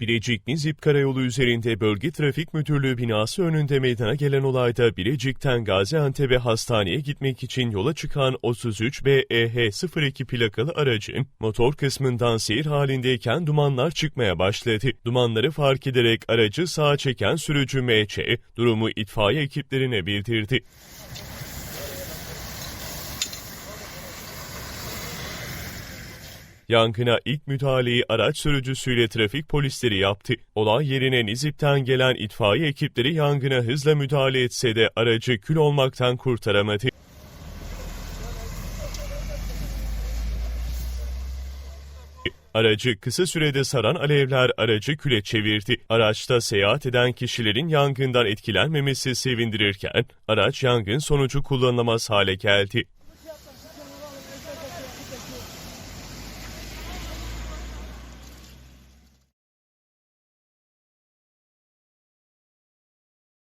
Bilecik Nizip Karayolu üzerinde Bölge Trafik Müdürlüğü binası önünde meydana gelen olayda Bilecik'ten Gaziantep'e hastaneye gitmek için yola çıkan 33 BEH 02 plakalı aracın motor kısmından seyir halindeyken dumanlar çıkmaya başladı. Dumanları fark ederek aracı sağa çeken sürücü MÇ durumu itfaiye ekiplerine bildirdi. Yangına ilk müdahaleyi araç sürücüsüyle trafik polisleri yaptı. Olay yerine Nizip'ten gelen itfaiye ekipleri yangına hızla müdahale etse de aracı kül olmaktan kurtaramadı. Aracı kısa sürede saran alevler aracı küle çevirdi. Araçta seyahat eden kişilerin yangından etkilenmemesi sevindirirken, araç yangın sonucu kullanılamaz hale geldi.